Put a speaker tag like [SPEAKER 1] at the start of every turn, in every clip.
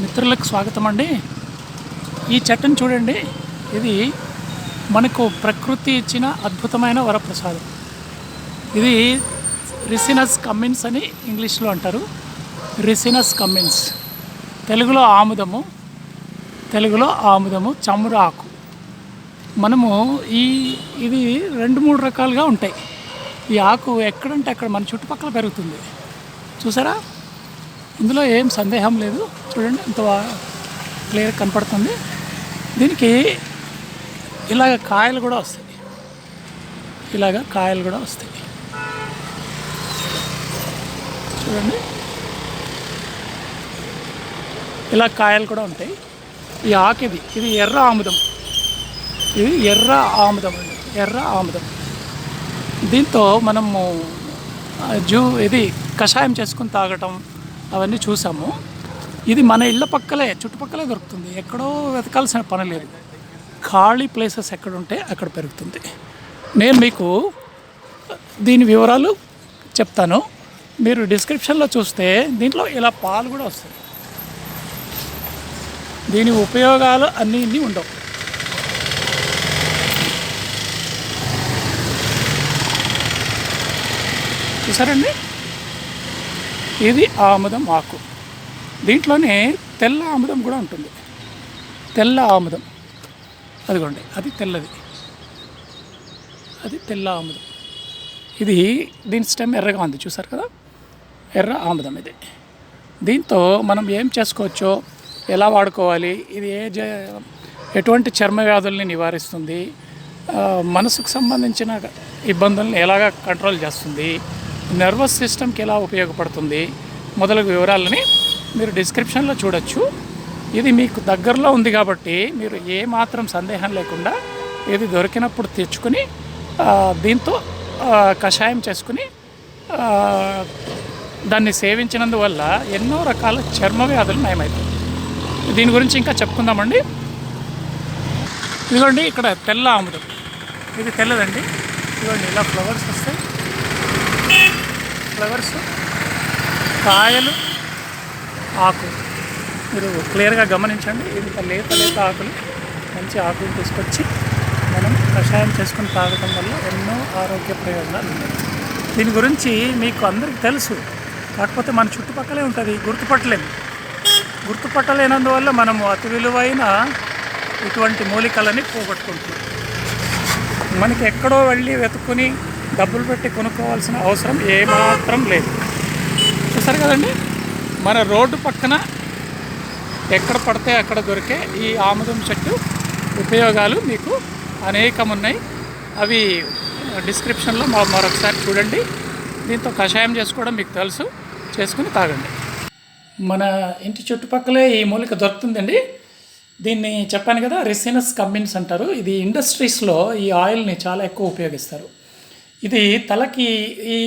[SPEAKER 1] మిత్రులకు స్వాగతం అండి. ఈ చెట్టును చూడండి. ఇది మనకు ప్రకృతి ఇచ్చిన అద్భుతమైన వరప్రసాదం. ఇది రిసినస్ కమ్మిన్స్ అని ఇంగ్లీష్లో అంటారు. రిసినస్ కమ్మిన్స్. తెలుగులో ఆముదము తెలుగులో ఆముదము చమురు ఆకు. మనము ఈ ఇది రెండు మూడు రకాలుగా ఉంటాయి. ఈ ఆకు ఎక్కడంటే అక్కడ మన చుట్టుపక్కల పెరుగుతుంది. చూసారా? ఇందులో ఏం సందేహం లేదు. చూడండి ఎంత క్లియర్ కనపడుతుంది. దీనికి ఇలాగ కాయలు కూడా వస్తాయి. ఇలాగ కాయలు కూడా వస్తాయి. చూడండి. ఇలా కాయలు కూడా ఉంటాయి. ఈ ఆకు ఇది. ఇది ఎర్ర ఆముదం. ఇది ఎర్ర ఆముదం అండి. ఎర్ర ఆముదం. దీంతో మనము జూ ఇది కషాయం చేసుకుని తాగటం అవన్నీ చూసాము. ఇది మన ఇళ్ళ పక్కలే చుట్టుపక్కలే దొరుకుతుంది. ఎక్కడో వెతకాల్సిన పని లేదు. ఖాళీ ప్లేసెస్ ఎక్కడ ఉంటే అక్కడ పెరుగుతుంది. నేను మీకు దీని వివరాలు చెప్తాను. మీరు డిస్క్రిప్షన్లో చూస్తే దీంట్లో ఇలా పాలు కూడా వస్తాయి. దీని ఉపయోగాలు అన్నీ ఇన్ని ఉండవు. చూసారండి? ఇది ఆముదం ఆకు. దీంట్లోనే తెల్ల ఆముదం కూడా ఉంటుంది. తెల్ల ఆముదం. అదిగోండి అది తెల్లది. అది తెల్ల ఆముదం. ఇది దీని స్టెమ్ ఎర్రగా ఉంది చూసారు కదా? ఎర్ర ఆముదం ఇది. దీంతో మనం ఏం చేసుకోవచ్చో ఎలా వాడుకోవాలి ఇది ఏ జ ఎటువంటి చర్మ వ్యాధుల్ని నివారిస్తుంది మనసుకు సంబంధించిన ఇబ్బందుల్ని ఎలాగ కంట్రోల్ చేస్తుంది నర్వస్ సిస్టమ్కి ఎలా ఉపయోగపడుతుంది? మొదలగు వివరాలని మీరు డిస్క్రిప్షన్లో చూడొచ్చు. ఇది మీకు దగ్గరలో ఉంది కాబట్టి మీరు ఏ మాత్రం సందేహం లేకుండా ఇది దొరికినప్పుడు తెచ్చుకొని దీంతో కషాయం చేసుకుని దాన్ని సేవించినందువల్ల ఎన్నో రకాల చర్మ వ్యాధులు నయమవుతాయి. దీని గురించి ఇంకా చెప్పుకుందామండి. ఇదిగోండి ఇక్కడ తెల్ల ఆముదం. ఇది తెల్లదండి. ఇదిగోండి ఇలా ఫ్లవర్స్ వస్తాయి. ఫ్లవర్స్ కాయలు ఆకు. మీరు క్లియర్గా గమనించండి. ఇంత లేత లేత ఆకులు మంచి ఆకులు తీసుకొచ్చి మనం కషాయం చేసుకుని తాగడం వల్ల ఎన్నో ఆరోగ్య ప్రయోజనాలు ఉన్నాయి. దీని గురించి మీకు అందరికీ తెలుసు. కాకపోతే మన చుట్టుపక్కలే ఉంటుంది. గుర్తుపట్టలేము గుర్తుపట్టలేనందువల్ల మనము అతి విలువైన ఇటువంటి మూలికలని పోగొట్టుకుంటున్నాం. మనకి ఎక్కడో వెళ్ళి వెతుక్కుని డబ్బులు పెట్టి కొనుక్కోవాల్సిన అవసరం ఏమాత్రం లేదు. చూసారు కదండి? మన రోడ్డు పక్కన ఎక్కడ పడితే అక్కడ దొరికే ఈ ఆముదం చెట్టు ఉపయోగాలు మీకు అనేకం ఉన్నాయి అవి డిస్క్రిప్షన్లో మా- మరొకసారి చూడండి. దీంతో కషాయం చేసుకోవడం మీకు తెలుసు. చేసుకుని తాగండి. మన ఇంటి చుట్టుపక్కలే ఈ మూలిక దొరుకుతుందండి. దీన్ని చెప్పాను కదా రెసినస్ కమ్మిన్స్ అంటారు. ఇది ఇండస్ట్రీస్లో ఈ ఆయిల్ని చాలా ఎక్కువ ఉపయోగిస్తారు. ఇది తలకి ఈ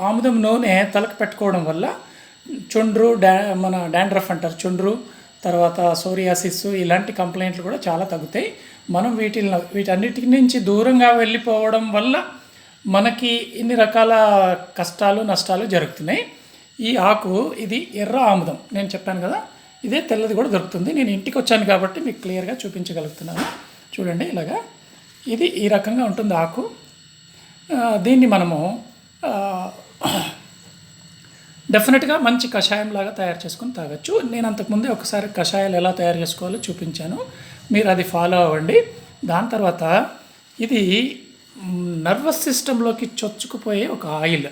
[SPEAKER 1] ఆముదం నూనె తలకు పెట్టుకోవడం వల్ల చుండ్రు డా మన డాండ్రఫ్ అంటారు చుండ్రు తర్వాత సోరియాసిస్ ఇలాంటి కంప్లైంట్లు కూడా చాలా తగ్గుతాయి. మనం వీటిని వీటన్నిటి నుంచి దూరంగా వెళ్ళిపోవడం వల్ల మనకి ఇన్ని రకాల కష్టాలు నష్టాలు జరుగుతున్నాయి. ఈ ఆకు ఇది ఎర్ర ఆముదం. నేను చెప్పాను కదా ఇదే తెల్లది కూడా దొరుకుతుంది. నేను ఇంటికి వచ్చాను కాబట్టి మీకు క్లియర్గా చూపించగలుగుతున్నాను. చూడండి ఇలాగా. ఇది ఈ రకంగా ఉంటుంది ఆకు. దీన్ని మనము డెఫినెట్గా మంచి కషాయం లాగా తయారు చేసుకొని తాగొచ్చు. నేను అంతకుముందే ఒకసారి కషాయాలు ఎలా తయారు చేసుకోవాలో చూపించాను. మీరు అది ఫాలో అవ్వండి. దాని తర్వాత ఇది నర్వస్ సిస్టంలోకి చొచ్చుకుపోయే ఒక ఆయిల్.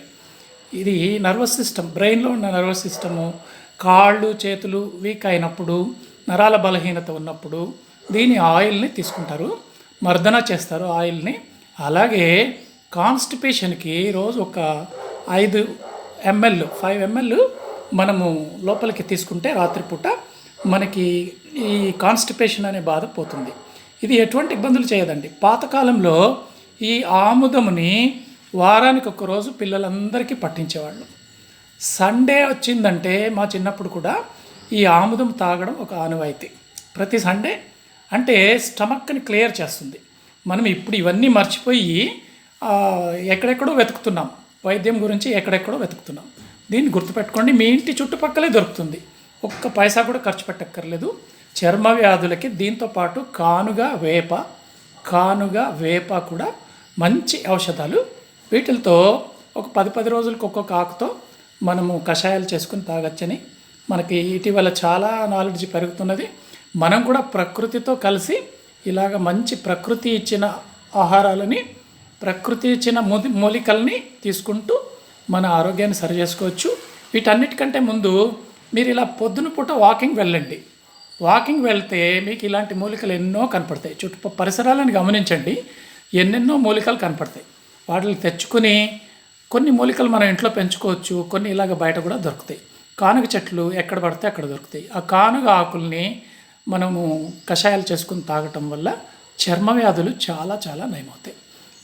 [SPEAKER 1] ఇది నర్వస్ సిస్టమ్ బ్రెయిన్లో ఉన్న నర్వస్ సిస్టము కాళ్ళు చేతులు వీక్ అయినప్పుడు నరాల బలహీనత ఉన్నప్పుడు దీని ఆయిల్ని తీసుకుంటారు. మర్దన చేస్తారు ఆయిల్ని. అలాగే కాన్స్టిపేషన్కి రోజు ఒక ఐదు ఎంఎల్ ఫైవ్ ఎంఎల్ మనము లోపలికి తీసుకుంటే రాత్రిపూట మనకి ఈ కాన్స్టిపేషన్ అనే బాధ పోతుంది. ఇది ఎటువంటి ఇబ్బందులు చేయదండి. పాతకాలంలో ఈ ఆముదముని వారానికి ఒక రోజు పిల్లలందరికీ పట్టించేవాళ్ళు. సండే వచ్చిందంటే మా చిన్నప్పుడు కూడా ఈ ఆముదం తాగడం ఒక ఆనవాయితీ. ప్రతి సండే అంటే స్టమక్ని క్లియర్ చేస్తుంది. మనం ఇప్పుడు ఇవన్నీ మర్చిపోయి ఎక్కడెక్కడో వెతుకుతున్నాం. వైద్యం గురించి ఎక్కడెక్కడో వెతుకుతున్నాం. దీన్ని గుర్తుపెట్టుకోండి మీ ఇంటి చుట్టుపక్కలే దొరుకుతుంది. ఒక్క పైసా కూడా ఖర్చు పెట్టక్కర్లేదు. చర్మ వ్యాధులకి దీంతో పాటు కానుగా వేప కానుగా వేప కూడా మంచి ఔషధాలు. వీటితో ఒక పది పది రోజులకు ఒక్కొక్క ఆకుతో మనము కషాయాలు చేసుకుని తాగొచ్చని మనకి ఇటీవల చాలా నాలెడ్జ్ పెరుగుతున్నది. మనం కూడా ప్రకృతితో కలిసి ఇలాగ మంచి ప్రకృతి ఇచ్చిన ఆహారాలని ప్రకృతి ఇచ్చిన మూలి మూలికల్ని తీసుకుంటూ మన ఆరోగ్యాన్ని సరి చేసుకోవచ్చు. వీటన్నిటికంటే ముందు మీరు ఇలా పొద్దున పూట వాకింగ్ వెళ్ళండి. వాకింగ్ వెళ్తే మీకు ఇలాంటి మూలికలు ఎన్నో కనపడతాయి. చుట్టూ పరిసరాలను గమనించండి. ఎన్నెన్నో మూలికలు కనపడతాయి. వాటిని తెచ్చుకుని కొన్ని మూలికలు మనం ఇంట్లో పెంచుకోవచ్చు. కొన్ని ఇలాగ బయట కూడా దొరుకుతాయి. కానుగ చెట్లు ఎక్కడ పడితే అక్కడ దొరుకుతాయి. ఆ కానుగ ఆకుల్ని మనము కషాయాలు చేసుకుని తాగటం వల్ల చర్మ వ్యాధులు చాలా చాలా నయమవుతాయి.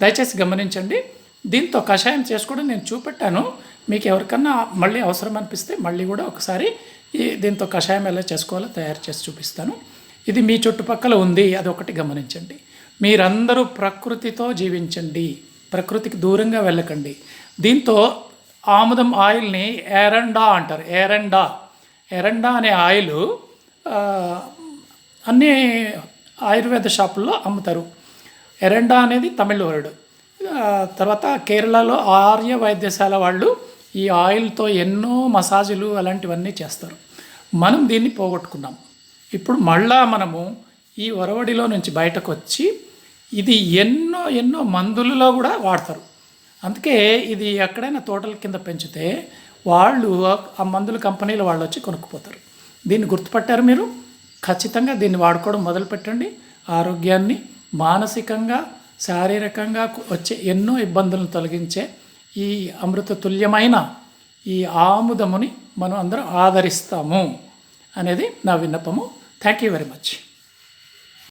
[SPEAKER 1] దయచేసి గమనించండి. దీంతో కషాయం చేసుకోవడం నేను చూపెట్టాను. మీకు ఎవరికన్నా మళ్ళీ అవసరం అనిపిస్తే మళ్ళీ కూడా ఒకసారి ఈ దీంతో కషాయం ఎలా చేసుకోవాలో తయారు చేసి చూపిస్తాను. ఇది మీ చుట్టుపక్కల ఉంది అది ఒకటి గమనించండి. మీరందరూ ప్రకృతితో జీవించండి. ప్రకృతికి దూరంగా వెళ్ళకండి. దీంతో ఆముదం ఆయిల్ని ఎరండా అంటారు. ఎరండా. ఎరండా అనే ఆయిల్ అన్ని ఆయుర్వేద షాపుల్లో అమ్ముతారు. ఎరండా అనేది తమిళ వర్డ్. తర్వాత కేరళలో ఆర్య వైద్యశాల వాళ్ళు ఈ ఆయిల్తో ఎన్నో మసాజులు అలాంటివన్నీ చేస్తారు. మనం దీన్ని పోగొట్టుకున్నాం. ఇప్పుడు మళ్ళా మనము ఈ ఒరవడిలో నుంచి బయటకు వచ్చి ఇది ఎన్నో ఎన్నో మందులలో కూడా వాడతారు. అందుకే ఇది ఎక్కడైనా తోటల కింద పెంచితే వాళ్ళు ఆ మందుల కంపెనీలు వాళ్ళు వచ్చి కొనుక్కుపోతారు. దీన్ని గుర్తుపట్టారు మీరు? ఖచ్చితంగా దీన్ని వాడుకోవడం మొదలుపెట్టండి. ఆరోగ్యాన్ని మానసికంగా శారీరకంగా వచ్చే ఎన్నో ఇబ్బందులను తొలగించే ఈ అమృత తుల్యమైన ఈ ఆముదముని మనం అందరం ఆదరిస్తాము అనేది నా విన్నపము. Thank you very much